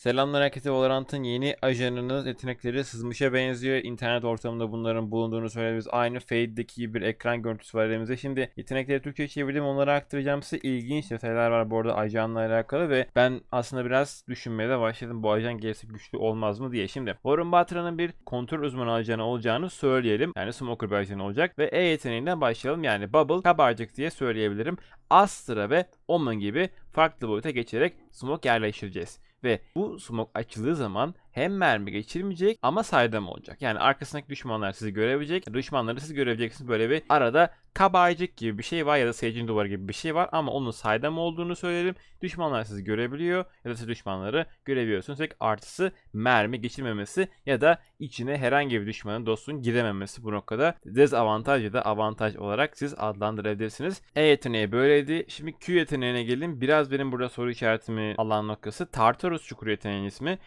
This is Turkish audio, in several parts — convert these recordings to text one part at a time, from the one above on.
Selamlar herkese Valorant'ın yeni ajanının yetenekleri sızmışa benziyor. İnternet ortamında bunların bulunduğunu söylediğimiz aynı Fade'deki bir ekran görüntüsü var elimizde. Şimdi yetenekleri Türkçe çevirdim onları aktaracağım size. İlginç detaylar var bu arada ajanla alakalı ve ben aslında biraz düşünmeye de başladım. Bu ajan gerisi güçlü olmaz mı diye. Şimdi Warren Batra'nın bir kontrol uzmanı ajanı olacağını söyleyelim. Yani Smoker bir ajanı olacak ve E yeteneğinden başlayalım. Yani Bubble, kabarcık diye söyleyebilirim. Astra ve Omen gibi farklı boyuta geçerek smoke yerleştireceğiz. Ve bu smoke açıldığı zaman hem mermi geçirmeyecek ama saydam olacak. Yani arkasındaki düşmanlar sizi görebilecek. Düşmanları siz görebileceksiniz. Böyle bir arada kabarcık gibi bir şey var ya da seyircinin duvarı gibi bir şey var ama onun saydam olduğunu söyleyelim. Düşmanlar sizi görebiliyor ya da siz düşmanları görebiliyorsunuz. Tek artısı mermi geçirmemesi ya da içine herhangi bir düşmanın dostun girememesi bu noktada dezavantaj ya da avantaj olarak siz adlandırabilirsiniz. E yeteneği böyleydi. Şimdi Q yeteneğine gelin. Biraz benim burada soru işaretimi alan noktası Tartarus çukuru yeteneğinin ismi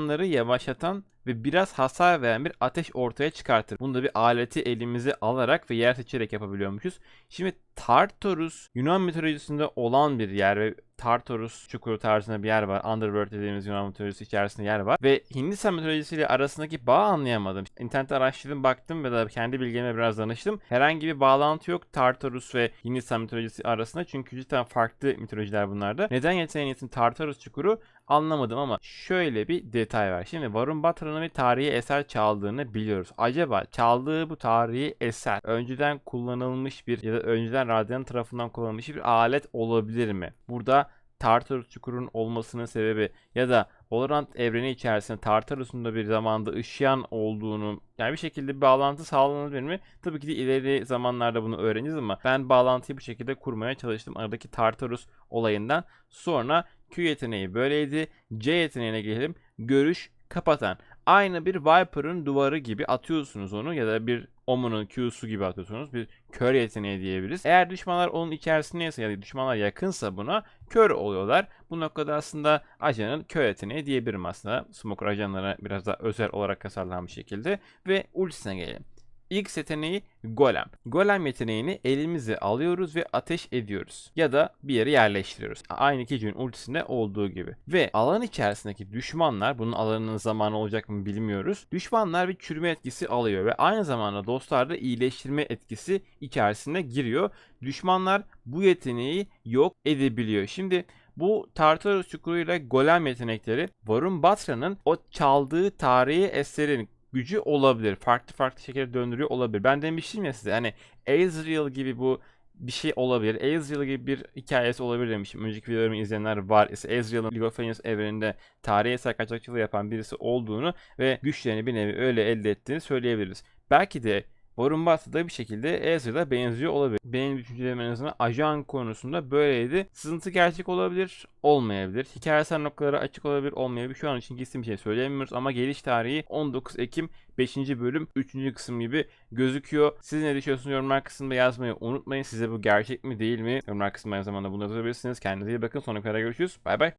düşmanları yavaşlatan ve biraz hasar veren bir ateş ortaya çıkartır. Bunu da bir aleti elimize alarak ve yer seçerek yapabiliyormuşuz. Şimdi Tartarus Yunan mitolojisinde olan bir yer ve Tartarus çukuru tarzında bir yer var. Underworld dediğimiz Yunan mitolojisi içerisinde yer var. Ve Hindistan mitolojisiyle arasındaki bağı anlayamadım. İnternette araştırdım baktım ve da kendi bilgime biraz danıştım. Herhangi bir bağlantı yok Tartarus ve Hindistan mitolojisi arasında. Çünkü cidden farklı mitolojiler bunlarda. Neden yeteneğin Tartarus çukuru anlamadım ama şöyle bir detay var. Şimdi Varun Batra'nın bir tarihi eser çaldığını biliyoruz. Acaba çaldığı bu tarihi eser önceden kullanılmış bir ya da önceden radyanın tarafından kullanılmış bir alet olabilir mi? Burada Tartarus çukurun olmasının sebebi ya da Valorant evreni içerisinde Tartarus'un da bir zamanda ışıyan olduğunu yani bir şekilde bir bağlantı sağlanabilir mi? Tabii ki de ileri zamanlarda bunu öğreneceğiz ama ben bağlantıyı bu şekilde kurmaya çalıştım aradaki Tartarus olayından. Sonra Q yeteneği böyleydi. C yeteneğine gelelim. Görüş kapatan. Aynı bir Viper'ın duvarı gibi atıyorsunuz onu ya da bir Omen'ın Q'su gibi atıyorsunuz. Bir kör yeteneği diyebiliriz. Eğer düşmanlar onun içerisindeyse ya da düşmanlar yakınsa buna kör oluyorlar. Bu noktada aslında ajanın kör yeteneği diyebilirim aslında. Smoker ajanlara biraz daha özel olarak tasarlanmış şekilde. Ve ultisine gelelim. İlk yeteneği Golem. Golem yeteneğini elimize alıyoruz ve ateş ediyoruz. Ya da bir yere yerleştiriyoruz. Aynı Kiju'nun ultisinde olduğu gibi. Ve alan içerisindeki düşmanlar, bunun alanının zamanı olacak mı bilmiyoruz. Düşmanlar bir çürüme etkisi alıyor ve aynı zamanda dostlar da iyileştirme etkisi içerisine giriyor. Düşmanlar bu yeteneği yok edebiliyor. Şimdi bu Tartarus çukuruyla golem yetenekleri Varun Batra'nın o çaldığı tarihi eserin gücü olabilir. Farklı farklı şekilde döndürüyor olabilir. Ben demiştim ya size hani Ezreal gibi bu bir şey olabilir. Ezreal gibi bir hikayesi olabilir demişim. Önceki videolarımı izleyenler var ise Ezreal'ın League of Legends evreninde tarihi eser kaçakçılığı yapan birisi olduğunu ve güçlerini bir nevi öyle elde ettiğini söyleyebiliriz. Belki de Warren Buffett da bir şekilde Ezreal'a benziyor olabilir. Benim düşüncelerim en azından ajan konusunda böyleydi. Sızıntı gerçek olabilir, olmayabilir. Hikayesel noktaları açık olabilir, olmayabilir. Şu an için kesin bir şey söyleyemiyoruz ama geliş tarihi 19 Ekim 5. bölüm 3. kısım gibi gözüküyor. Siz ne düşünüyorsunuz yorumlar kısmında yazmayı unutmayın. Size bu gerçek mi değil mi? Yorumlar kısmında aynı zamanda bunu yazabilirsiniz. Kendinize iyi bakın. Sonraki videoda görüşürüz. Bay bay.